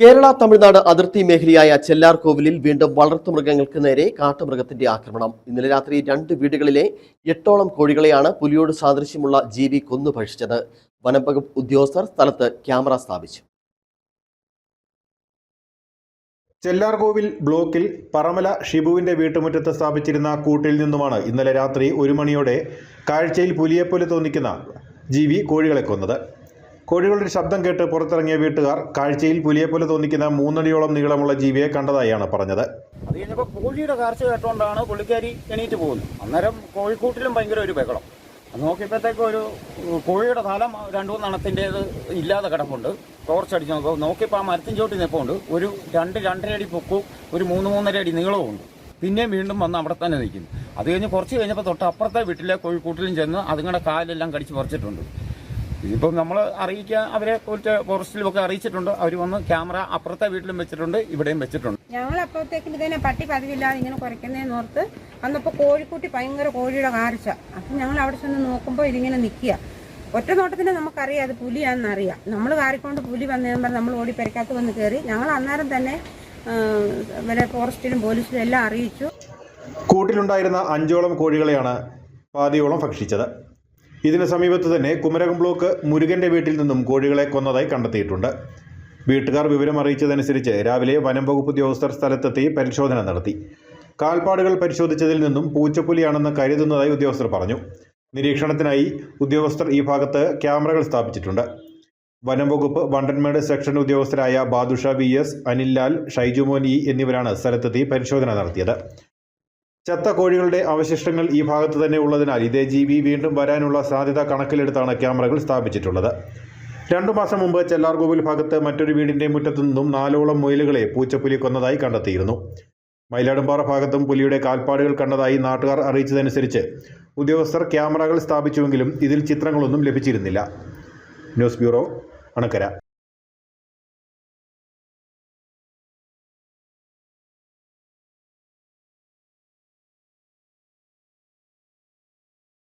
കേരള തമിഴ്നാട് അതിർത്തി മേഖലയായ ചെല്ലാർകോവിലിൽ വീണ്ടും വളർത്തുമൃഗങ്ങൾക്ക് നേരെ കാട്ടുമൃഗത്തിന്റെ ആക്രമണം. ഇന്നലെ രാത്രി രണ്ട് വീടുകളിലെ എട്ടോളം കോഴികളെയാണ് പുലിയോട് സാദൃശ്യമുള്ള ജീവി കൊന്നു ഭക്ഷിച്ചത്. വനംവകുപ്പ് ഉദ്യോഗസ്ഥർ സ്ഥലത്ത് ക്യാമറ സ്ഥാപിച്ചു. ചെല്ലാർകോവിൽ ബ്ലോക്കിൽ പറമല ഷിബുവിന്റെ വീട്ടുമുറ്റത്ത് സ്ഥാപിച്ചിരുന്ന കൂട്ടിൽ നിന്നുമാണ് ഇന്നലെ രാത്രി ഒരു മണിയോടെ കാഴ്ചയിൽ പുലിയെപ്പോലെ തോന്നിക്കുന്ന ജീവി കോഴികളെ കൊന്നത്. കോഴികളുടെ ശബ്ദം കേട്ട് പുറത്തിറങ്ങിയ വീട്ടുകാർ കാഴ്ചയിൽ പുലിയെപ്പോലെ തോന്നിക്കുന്ന മൂന്നടിയോളം നീളമുള്ള ജീവിയെ കണ്ടതായാണ് പറഞ്ഞത്. അത് കഴിഞ്ഞപ്പോൾ കോഴിയുടെ കാർച്ച കേട്ടുകൊണ്ടാണ് പുള്ളിക്കാരി എണീറ്റ് പോകുന്നത്. അന്നേരം കോഴിക്കൂട്ടിലും ഭയങ്കര ഒരു ബഹളം. നോക്കിയപ്പോഴത്തേക്ക് ഒരു കോഴിയുടെ തലം രണ്ടു മൂന്നെണ്ണത്തിന്റേത് ഇല്ലാതെ കിടപ്പുണ്ട്. ടോർച്ച് അടിച്ച് നോക്കുമ്പോൾ നോക്കിയപ്പോൾ ആ മരത്തിൻ ചോട്ടി നിൽപ്പുണ്ട് ഒരു രണ്ട് രണ്ടര അടി പൊക്കും ഒരു മൂന്ന് മൂന്നര അടി നീളവും ഉണ്ട് പിന്നെയും വീണ്ടും വന്ന് അവിടെ തന്നെ നിൽക്കുന്നു. അത് കഴിഞ്ഞ് കുറച്ച് കഴിഞ്ഞപ്പോൾ തൊട്ട് അപ്പുറത്തെ വീട്ടിലെ കോഴിക്കൂട്ടിലും ചെന്ന് അതുങ്ങളുടെ കാലെല്ലാം കടിച്ച് പറിച്ചിട്ടുണ്ട്. ഇതിപ്പം നമ്മൾ അറിയിക്കാൻ അവരെ കുറിച്ച് ഫോറസ്റ്റിലുമൊക്കെ അറിയിച്ചിട്ടുണ്ട്. അവർ വന്ന് ക്യാമറ അപ്പുറത്തെ വീട്ടിലും വെച്ചിട്ടുണ്ട് ഇവിടെയും വെച്ചിട്ടുണ്ട്. ഞങ്ങൾ അപ്പോഴത്തേക്കും ഇതിനെ പട്ടി പതിവില്ലാതെ ഇങ്ങനെ കുറയ്ക്കുന്നതെന്ന് ഓർത്ത് വന്നപ്പോൾ കോഴിക്കുട്ടി ഭയങ്കര കോഴിയുടെ കാർച്ച അപ്പം ഞങ്ങൾ അവിടെ ചെന്ന് നോക്കുമ്പോൾ ഇതിങ്ങനെ നിൽക്കുക ഒറ്റ നോട്ടത്തിന് നമുക്കറിയാം അത് പുലിയാണെന്ന് അറിയാം. നമ്മൾ കാറിക്കൊണ്ട് പുലി വന്നതെന്ന് പറഞ്ഞ് നമ്മൾ ഓടി പെരക്കകത്ത് വന്ന് കയറി ഞങ്ങൾ അന്നേരം തന്നെ വരെ ഇവരെ ഫോറസ്റ്റിലും പോലീസിലും എല്ലാം അറിയിച്ചു. കൂട്ടിലുണ്ടായിരുന്ന അഞ്ചോളം കോഴികളെയാണ് പാതിയോളം ഭക്ഷിച്ചത്. ഇതിന് സമീപത്ത് തന്നെ കുമരകം ബ്ലോക്ക് മുരുകന്റെ വീട്ടിൽ നിന്നും കോഴികളെ കൊന്നതായി കണ്ടെത്തിയിട്ടുണ്ട്. വീട്ടുകാർ വിവരം അറിയിച്ചതനുസരിച്ച് രാവിലെ വനം വകുപ്പ് ഉദ്യോഗസ്ഥർ സ്ഥലത്തെത്തി പരിശോധന നടത്തി. കാൽപ്പാടുകൾ പരിശോധിച്ചതിൽ നിന്നും പൂച്ചപ്പുലിയാണെന്ന് കരുതുന്നതായി ഉദ്യോഗസ്ഥർ പറഞ്ഞു. നിരീക്ഷണത്തിനായി ഉദ്യോഗസ്ഥർ ഈ ഭാഗത്ത് ക്യാമറകൾ സ്ഥാപിച്ചിട്ടുണ്ട്. വനം വകുപ്പ് Vandanmedu section ഉദ്യോഗസ്ഥരായ Badusha V S Anil Lal Shaijumon E എന്നിവരാണ് സ്ഥലത്തെത്തി പരിശോധന നടത്തിയത്. ചത്ത കോഴികളുടെ അവശിഷ്ടങ്ങൾ ഈ ഭാഗത്ത് തന്നെ ഉള്ളതിനാൽ ഇതേ ജീവി വീണ്ടും വരാനുള്ള സാധ്യത കണക്കിലെടുത്താണ് ക്യാമറകൾ സ്ഥാപിച്ചിട്ടുള്ളത്. രണ്ടു മാസം മുമ്പ് ചെല്ലാർകോവിൽ ഭാഗത്ത് മറ്റൊരു വീടിന്റെ മുറ്റത്തു നിന്നും നാലോളം മുയലുകളെ പൂച്ചപ്പുലി കൊന്നതായി കണ്ടെത്തിയിരുന്നു. മയിലാടുംപാറ ഭാഗത്തും പുലിയുടെ കാൽപ്പാടുകൾ കണ്ടതായി നാട്ടുകാർ അറിയിച്ചതനുസരിച്ച് ഉദ്യോഗസ്ഥർ ക്യാമറകൾ സ്ഥാപിച്ചുവെങ്കിലും ഇതിൽ ചിത്രങ്ങളൊന്നും ലഭിച്ചിരുന്നില്ല. News bureau Anakkara.